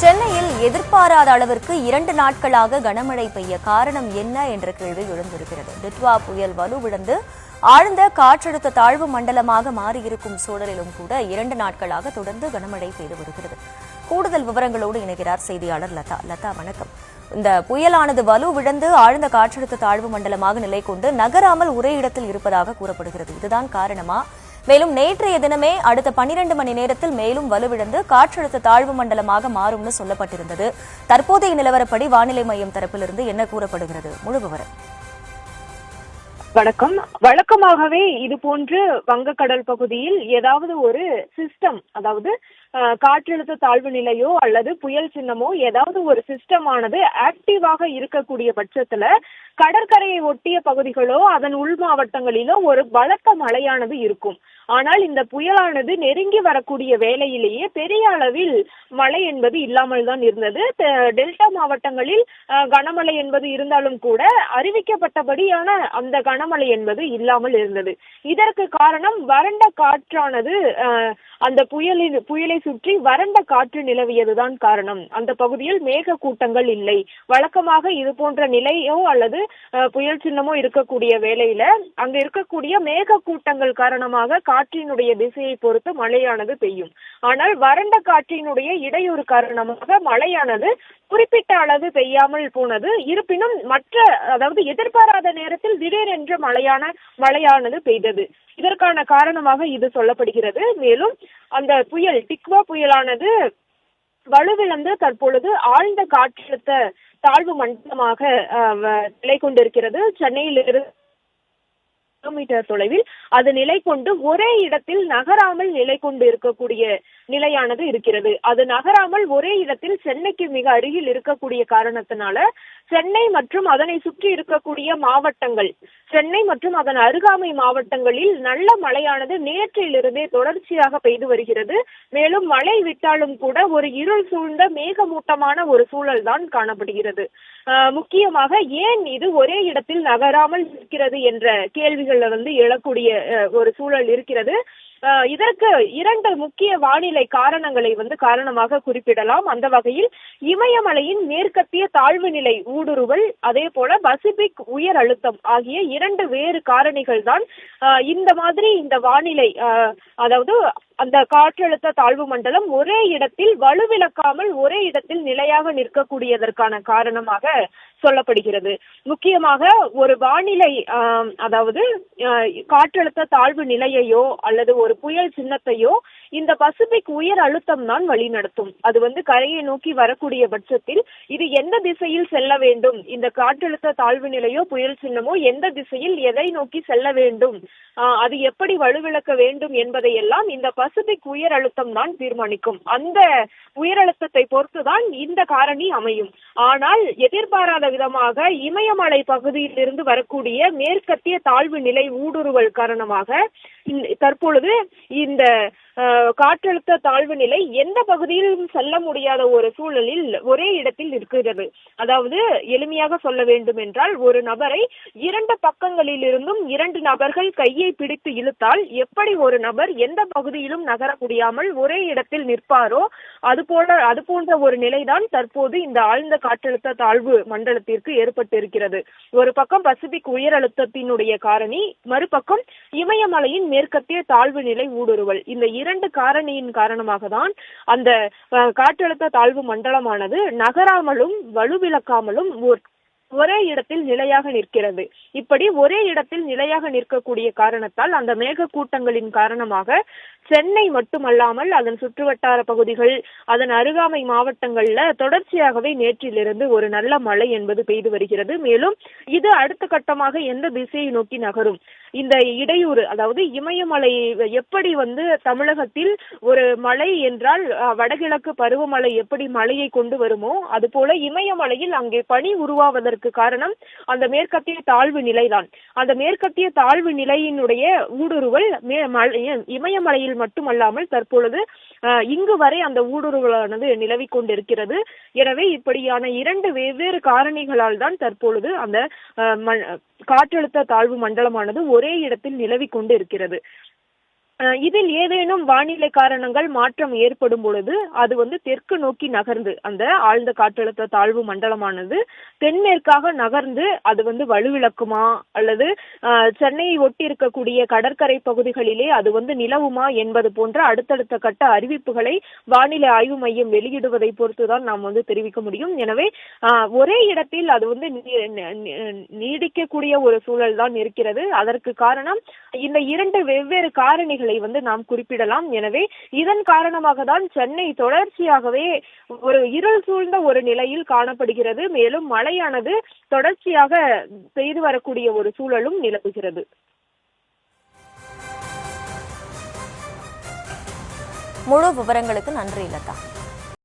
எதிர்பாராத அளவிற்கு இரண்டு நாட்களாக கனமழை பெய்ய காரணம் என்ன என்ற கேள்வி எழுந்திருக்கிறது. டிட்வா புயல் வலுவிழந்து ஆழ்ந்த காற்றழுத்த தாழ்வு மண்டலமாக மாறியிருக்கும் சூழலிலும் கூட இரண்டு நாட்களாக தொடர்ந்து கனமழை பெய்து வருகிறது. கூடுதல் விவரங்களோடு இணைகிறார் செய்தியாளர் லதா. லதா வணக்கம். இந்த புயலானது வலுவிழந்து ஆழ்ந்த காற்றழுத்த தாழ்வு மண்டலமாக நிலை கொண்டு நகராமல் ஒரே இடத்தில் இருப்பதாக கூறப்படுகிறது. இதுதான் காரணமா? மேலும் நேற்றைய தினமே அடுத்த பனிரெண்டு மணி நேரத்தில் மேலும் வலுவிழந்து காற்றழுத்த தாழ்வு மண்டலமாக மாறும்னு சொல்லப்பட்டிருந்தது. தற்போதைய நிலவரப்படி வானிலை மையம் தரப்பிலிருந்து என்ன கூறப்படுகிறது? முழு விவரம். வணக்கம். வழக்கமாகவே இது போன்று வங்கக்கடல் பகுதியில் ஏதாவது ஒரு சிஸ்டம் அதாவது காற்றழுத்த தாழ்வு நிலையோ அல்லது புயல் சின்னமோ ஏதாவது ஒரு சிஸ்டம் ஆனது ஆக்டிவாக இருக்கக்கூடிய பட்சத்துல கடற்கரையை ஒட்டிய பகுதிகளோ அதன் உள் மாவட்டங்களிலோ ஒரு பலத்த மழையானது இருக்கும். ஆனால் இந்த புயலானது நெருங்கி வரக்கூடிய வேளையிலேயே பெரிய அளவில் மழை என்பது இல்லாமல் தான் இருந்தது. டெல்டா மாவட்டங்களில் அஹ், கனமழை என்பது இருந்தாலும் கூட அறிவிக்கப்பட்டபடியான அந்த கனமழை என்பது இல்லாமல் இருந்தது. இதற்கு காரணம் வறண்ட காற்றானது அந்த புயலின் புயலை சுற்றி வறண்ட காற்று நிலவியதுதான் காரணம். அந்த பகுதியில் மேக கூட்டங்கள் இல்லை. வழக்கமாக இது போன்ற நிலையோ அல்லது அஹ், புயல் சின்னமோ இருக்கக்கூடிய வேளையில அங்க இருக்கக்கூடிய மேக கூட்டங்கள் காரணமாக காற்றினுடைய திசையை பொறுத்து மழையானது பெய்யும். ஆனால் வறண்ட காற்றினுடைய இடையூறு காரணமாக மழையானது குறிப்பிட்ட அளவு பெய்யாமல் போனது. இருப்பினும் மற்ற அதாவது எதிர்பாராத நேரத்தில் திடீரென்று மழையான மழையானது பெய்தது. இதற்கான காரணமாக இது சொல்லப்படுகிறது. மேலும் அந்த புயல் டிக்வா புயலானது வலுவிழந்து தற்பொழுது ஆழ்ந்த காற்றழுத்த தாழ்வு மண்டலமாக அஹ், நிலை கொண்டிருக்கிறது பத்து மீட்டர் தொலைவில் அது நிலை கொண்டு ஒரே இடத்தில் நகராமல் நிலை கொண்டு இருக்கக்கூடிய நிலையானது இருக்கிறது. அது நகராமல் ஒரே இடத்தில் சென்னைக்கு மிக அருகில் இருக்கக்கூடிய காரணத்தினால சென்னை மற்றும் அதனை சுற்றி இருக்கக்கூடிய மாவட்டங்கள் சென்னை மற்றும் அதன் அருகாமை மாவட்டங்களில் நல்ல மழையானது நேற்றிலிருந்தே தொடர்ச்சியாக பெய்து வருகிறது. மேலும் மழை விட்டாலும் கூட ஒரு இருள் சூழ்ந்த மேகமூட்டமான ஒரு சூழல் தான் காணப்படுகிறது. முக்கியமாக ஏன் இது ஒரே இடத்தில் நகராமல் இருக்கிறது என்ற கேள்விகள் கேள்விகள்ல வந்து எழக்கூடிய ஒரு சூழல் இருக்கிறது. இதற்கு இரண்டு முக்கிய வானிலை காரணங்களை வந்து காரணமாக குறிப்பிடலாம். அந்த வகையில் இமயமலையின் மேற்கத்திய தாழ்வு நிலை ஊடுருவல் அதே போல பசிபிக் உயர் அழுத்தம் ஆகிய இரண்டு வேறு காரணிகள் தான் ஆஹ் இந்த மாதிரி இந்த வானிலை ஆஹ் அதாவது அந்த காற்றழுத்த தாழ்வு மண்டலம் ஒரே இடத்தில் வலுவிழக்காமல் ஒரே இடத்தில் நிலையாக நிற்கக்கூடியதற்கான காரணமாக சொல்லப்படுகிறது. முக்கியமாக ஒரு வானிலை அதாவது காற்றழுத்த தாழ்வு நிலையையோ அல்லது ஒரு புயல் சின்னத்தையோ இந்த பசிபிக் உயர் அழுத்தம் தான் வழிநடத்தும் அது வந்து கரையை நோக்கி வரக்கூடிய பட்சத்தில் இது எந்த திசையில் செல்ல வேண்டும்? இந்த காற்றழுத்த தாழ்வு நிலையோ புயல் சின்னமோ எந்த திசையில் எதை நோக்கி செல்ல வேண்டும்? ஆஹ், அது எப்படி வலுவிழக்க வேண்டும் என்பதையெல்லாம் இந்த பசிபிக் உயர் அழுத்தம் தான் தீர்மானிக்கும். அந்த உயர் அழுத்தத்தை பொறுத்துதான் இந்த காரணி அமையும். ஆனால் எதிர்பாராத விதமாக இமயமலை பகுதியிலிருந்து வரக்கூடிய மேற்கத்திய தாழ்வு நிலை ஊடுருவல் காரணமாக தற்பொழுது இந்த காற்றழுத்த தாழ்வு நிலை எந்த பகுதியிலும் செல்ல முடியாத ஒரு சூழலில் ஒரே இடத்தில் இருக்கிறது அதாவது எளிமையாக சொல்ல வேண்டும் என்றால் ஒரு நபரை இரண்டு பக்கங்களில் இருந்தும் இரண்டு நபர்கள் கையை பிடித்து இழுத்தால் எப்படி ஒரு நபர் எந்த பகுதியிலும் நகர முடியாமல் ஒரே இடத்தில் நிற்பாரோ அது போல அது போன்ற ஒரு நிலைதான் தற்போது இந்த ஆழ்ந்த காற்றழுத்த தாழ்வு மண்டலத்திற்கு ஏற்பட்டிருக்கிறது. ஒரு பக்கம் பசிபிக் உயர் அழுத்தத்தினுடைய காரணி மறுபக்கம் இமயமலையின் மேற்கத்திய தாழ்வு நிலை ஊடுருவல். இந்த இரண்டு காரணியின் காரணமாக தான் அந்த காற்றழுத்த தாழ்வு மண்டலமானது நகராமலும் வலுவிழக்காமலும் ஒரே இடத்தில் நிலையாக நிற்கிறது. இப்படி ஒரே இடத்தில் நிலையாக நிற்கக்கூடிய காரணத்தால் அந்த மேக கூட்டங்களின் காரணமாக சென்னை மட்டுமல்லாமல் அதன் சுற்றுவட்டார பகுதிகள் அதன் அருகாமை மாவட்டங்கள்ல தொடர்ச்சியாகவே நேற்றிலிருந்து ஒரு நல்ல மழை என்பது பெய்து வருகிறது. மேலும் இது அடுத்த கட்டமாக எந்த திசையை நோக்கி நகரும்? இந்த இடையூறு அதாவது இமயமலை எப்படி வந்து தமிழகத்தில் ஒரு மழை என்றால் வடகிழக்கு பருவமழை எப்படி மழையை கொண்டு வருமோ அதுபோல இமயமலையில் அங்கே பனி உருவாவதற்கு காரணம் அந்த மேற்கத்திய தாழ்வு நிலைதான். அந்த மேற்கத்திய தாழ்வு நிலையினுடைய ஊடுருவல் இமயமலையில் மட்டுமல்லாமல் தற்பொழுது இங்கு வரை அந்த ஊடுருவலானது நிலவிக் கொண்டிருக்கிறது. எனவே இப்படியான இரண்டு வெவ்வேறு காரணிகளால் தான் தற்பொழுது அந்த காற்றழுத்த தாழ்வு மண்டலமானது ஒரே இடத்தில் நிலவிக் கொண்டு இருக்கிறது இதில் ஏதேனும் வானிலை காரணங்கள் மாற்றம் ஏற்படும் பொழுது அது வந்து தெற்கு நோக்கி நகர்ந்து அந்த ஆழ்ந்த காற்றழுத்த தாழ்வு மண்டலமானது தென்மேற்காக நகர்ந்து அது வந்து வலுவிழக்குமா அல்லது சென்னையை ஒட்டி இருக்கக்கூடிய கடற்கரை பகுதிகளிலே அது வந்து நிலவுமா என்பது போன்ற அடுத்தடுத்த கட்ட அறிவிப்புகளை வானிலை ஆய்வு மையம் வெளியிடுவதை பொறுத்துதான் நாம் வந்து தெரிவிக்க முடியும். எனவே ஒரே இடத்தில் அது வந்து நீடிக்கக்கூடிய ஒரு சூழல் தான் இருக்கிறது. அதற்கு காரணம் இந்த இரண்டு வெவ்வேறு காரணிகள் வந்து நாம் குறிப்பிடலாம். எனவே இதன் காரணமாக தான் சென்னை தொடர்ச்சியாகவே ஒரு இருள் சூழ்ந்த ஒரு நிலையில் காணப்படுகிறது. மேலும் மழையானது தொடர்ச்சியாக பெய்து வரக்கூடிய ஒரு சூழலும் நிலவுகிறது. முழு விவரங்களுக்கு நன்றி லதா.